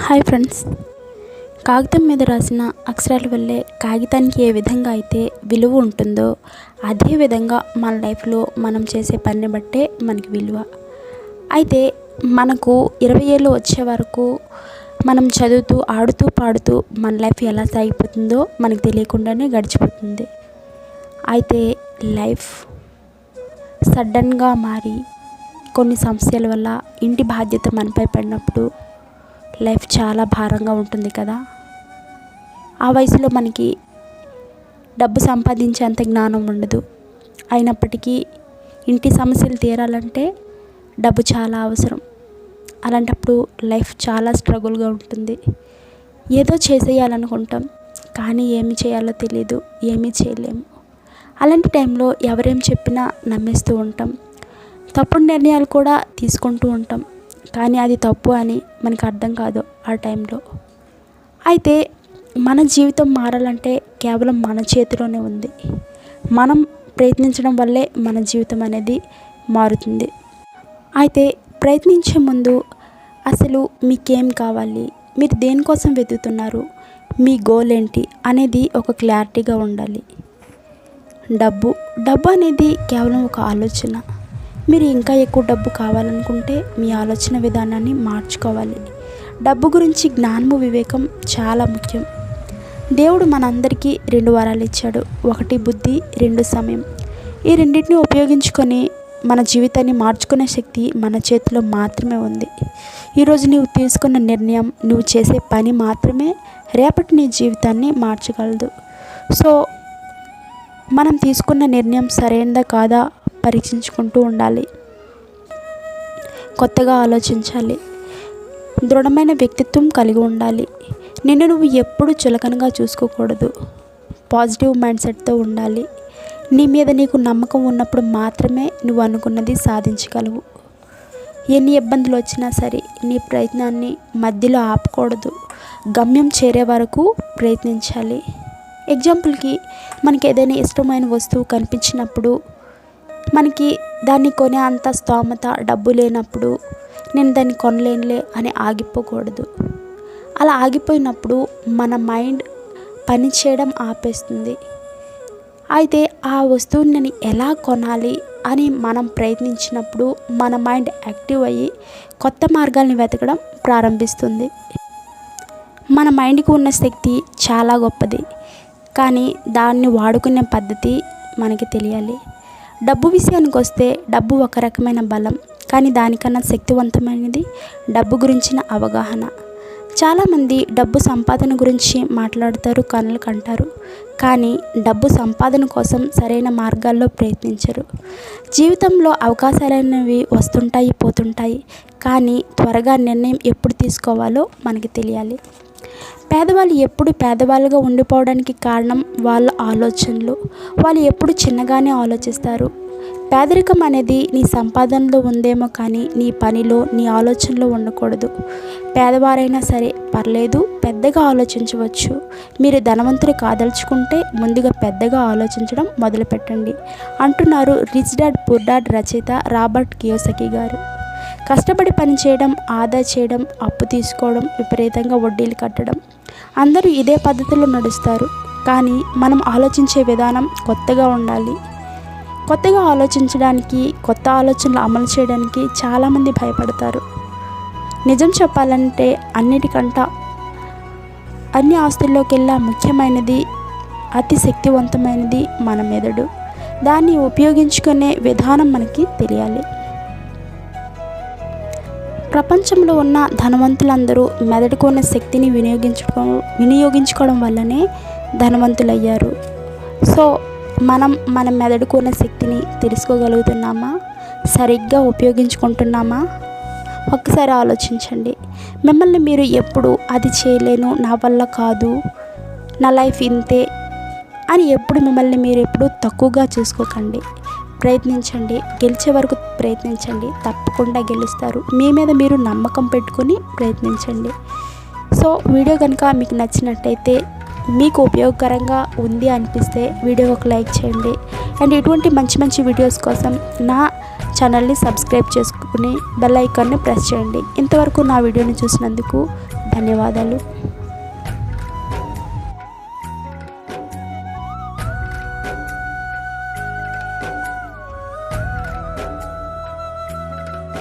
Hi friends. కాగితం మీద రాసిన అక్షరాల వల్లే కాగితానికి ఏ విధంగా అయితే విలువ ఉంటుందో అదే విధంగా మన లైఫ్లో మనం చేసే పనిని బట్టే మనకి విలువ. అయితే మనకు ఇరవై ఏళ్ళు వచ్చే వరకు మనం చదువుతూ ఆడుతూ పాడుతూ మన లైఫ్ ఎలా సాగిపోతుందో మనకు తెలియకుండానే గడిచిపోతుంది. అయితే లైఫ్ సడన్గా మారి కొన్ని సమస్యల వల్ల ఇంటి బాధ్యత మనపై పడినప్పుడు లైఫ్ చాలా భారంగా ఉంటుంది కదా? ఆ వయసులో మనకి డబ్బు సంపాదించేంత జ్ఞానం ఉండదు. అయినప్పటికీ ఇంటి సమస్యలు తీరాలంటే డబ్బు చాలా అవసరం. అలాంటప్పుడు లైఫ్ చాలా స్ట్రగుల్గా ఉంటుంది. ఏదో చేసేయాలనుకుంటాం కానీ ఏమి చేయాలో తెలియదు ఏమీ చేయలేము. అలాంటి టైంలో ఎవరేం చెప్పినా నమ్మేస్తూ ఉంటాం. తప్పుడు నిర్ణయాలు కూడా తీసుకుంటూ ఉంటాం. కానీ అది తప్పు అని మనకు అర్థం కాదు ఆ టైంలో. అయితే మన జీవితం మారాలంటే కేవలం మన చేతిలోనే ఉంది. మనం ప్రయత్నించడం వల్లే మన జీవితం అనేది మారుతుంది. అయితే ప్రయత్నించే ముందు అసలు మీకేం కావాలి? మీరు దేనికోసం వెతుకుతున్నారు? మీ గోల్ ఏంటి? అనేది ఒక క్లారిటీగా ఉండాలి. డబ్బు. డబ్బు అనేది కేవలం ఒక ఆలోచన. మీరు ఇంకా ఎక్కువ డబ్బు కావాలనుకుంటే మీ ఆలోచన విధానాన్ని మార్చుకోవాలి. డబ్బు గురించి జ్ఞానము వివేకం చాలా ముఖ్యం. దేవుడు మనందరికీ రెండు వరాలు ఇచ్చాడు. ఒకటి బుద్ధి రెండు సమయం. ఈ రెండింటిని ఉపయోగించుకొని మన జీవితాన్ని మార్చుకునే శక్తి మన చేతిలో మాత్రమే ఉంది. ఈరోజు నీవు తీసుకున్న నిర్ణయం నువ్వు చేసే పని మాత్రమే రేపటి నీ జీవితాన్ని మార్చగలదు. సో మనం తీసుకున్న నిర్ణయం సరైనదా కాదా? పరీక్షించుకుంటూ ఉండాలి. కొత్తగా ఆలోచించాలి. దృఢమైన వ్యక్తిత్వం కలిగి ఉండాలి. నిన్ను నువ్వు ఎప్పుడు చులకనగా చూసుకోకూడదు. పాజిటివ్ మైండ్ సెట్తో ఉండాలి. నీ మీద నీకు నమ్మకం ఉన్నప్పుడు మాత్రమే నువ్వు అనుకున్నది సాధించగలవు. ఎన్ని ఇబ్బందులు వచ్చినా సరే నీ ప్రయత్నాన్ని మధ్యలో ఆపకూడదు. గమ్యం చేరే వరకు ప్రయత్నించాలి. ఎగ్జాంపుల్కి మనకి ఏదైనా ఇష్టమైన వస్తువు కనిపించినప్పుడు మనకి దాన్ని కొనే అంత స్తోమత డబ్బు లేనప్పుడు నేను దాన్ని కొనలేనులే అని ఆగిపోకూడదు. అలా ఆగిపోయినప్పుడు మన మైండ్ పని చేయడం ఆపేస్తుంది. అయితే ఆ వస్తువుని నేను ఎలా కొనాలి అని మనం ప్రయత్నించినప్పుడు మన మైండ్ యాక్టివ్ అయ్యి కొత్త మార్గాల్ని వెతకడం ప్రారంభిస్తుంది. మన మైండ్కి ఉన్న శక్తి చాలా గొప్పది. కానీ దాన్ని వాడుకునే పద్ధతి మనకి తెలియాలి. డబ్బు విషయానికి వస్తే డబ్బు ఒక రకమైన బలం కానీ దానికన్నా శక్తివంతమైనది డబ్బు గురించిన అవగాహన. చాలామంది డబ్బు సంపాదన గురించి మాట్లాడతారు కనులు కంటారు కానీ డబ్బు సంపాదన కోసం సరైన మార్గాల్లో ప్రయత్నించరు. జీవితంలో అవకాశాలనేవి వస్తుంటాయి పోతుంటాయి కానీ త్వరగా నిర్ణయం ఎప్పుడు తీసుకోవాలో మనకి తెలియాలి. పేదవాళ్ళు ఎప్పుడు పేదవాళ్ళుగా ఉండిపోవడానికి కారణం వాళ్ళ ఆలోచనలు. వాళ్ళు ఎప్పుడు చిన్నగానే ఆలోచిస్తారు. పేదరికం అనేది నీ సంపాదనలో ఉందేమో కానీ నీ పనిలో నీ ఆలోచనలో ఉండకూడదు. పేదవారైనా సరే పర్లేదు పెద్దగా ఆలోచించవచ్చు. మీరు ధనవంతులు కాదలుచుకుంటే ముందుగా పెద్దగా ఆలోచించడం మొదలుపెట్టండి. అంటున్నారు రిచ్ డాడ్ పుర్ డాడ్ రచయిత రాబర్ట్ కియోసకి గారు. కష్టపడి పని చేయడం ఆదా చేయడం అప్పు తీసుకోవడం విపరీతంగా వడ్డీలు కట్టడం. అందరూ ఇదే పద్ధతిలో నడుస్తారు. కానీ మనం ఆలోచించే విధానం కొత్తగా ఉండాలి. కొత్తగా ఆలోచించడానికి కొత్త ఆలోచనలు అమలు చేయడానికి చాలామంది భయపడతారు. నిజం చెప్పాలంటే అన్నిటికంట అన్ని ఆస్తుల్లోకెల్లా ముఖ్యమైనది అతి శక్తివంతమైనది మన మెదడు దాన్ని ఉపయోగించుకునే విధానం మనకి తెలియాలి. ప్రపంచంలో ఉన్న ధనవంతులందరూ మెదడుకు ఉన్న శక్తిని వినియోగించుకో వినియోగించుకోవడం వల్లనే ధనవంతులయ్యారు. సో మనం మన మెదడుకు ఉన్న శక్తిని తెలుసుకోగలుగుతున్నామా? సరిగ్గా ఉపయోగించుకుంటున్నామా? ఒక్కసారి ఆలోచించండి. మిమ్మల్ని మీరు ఎప్పుడు అది చేయలేను నా వల్ల కాదు నా లైఫ్ ఇంతే అని ఎప్పుడు మిమ్మల్ని మీరు ఎప్పుడు తక్కువగా చూసుకోకండి. ప్రయత్నించండి గెలిచే వరకు ప్రయత్నించండి తప్పకుండా గెలుస్తారు. మీ మీద మీరు నమ్మకం పెట్టుకొని ప్రయత్నించండి. సో వీడియో కనుక మీకు నచ్చినట్టయితే మీకు ఉపయోగకరంగా ఉంది అనిపిస్తే వీడియో ఒక లైక్ చేయండి. అండ్ ఇటువంటి మంచి మంచి వీడియోస్ కోసం నా ఛానల్ని సబ్స్క్రైబ్ చేసుకుని బెల్ ఐకాన్ని ప్రెస్ చేయండి. ఇంతవరకు నా వీడియోని చూసినందుకు ధన్యవాదాలు.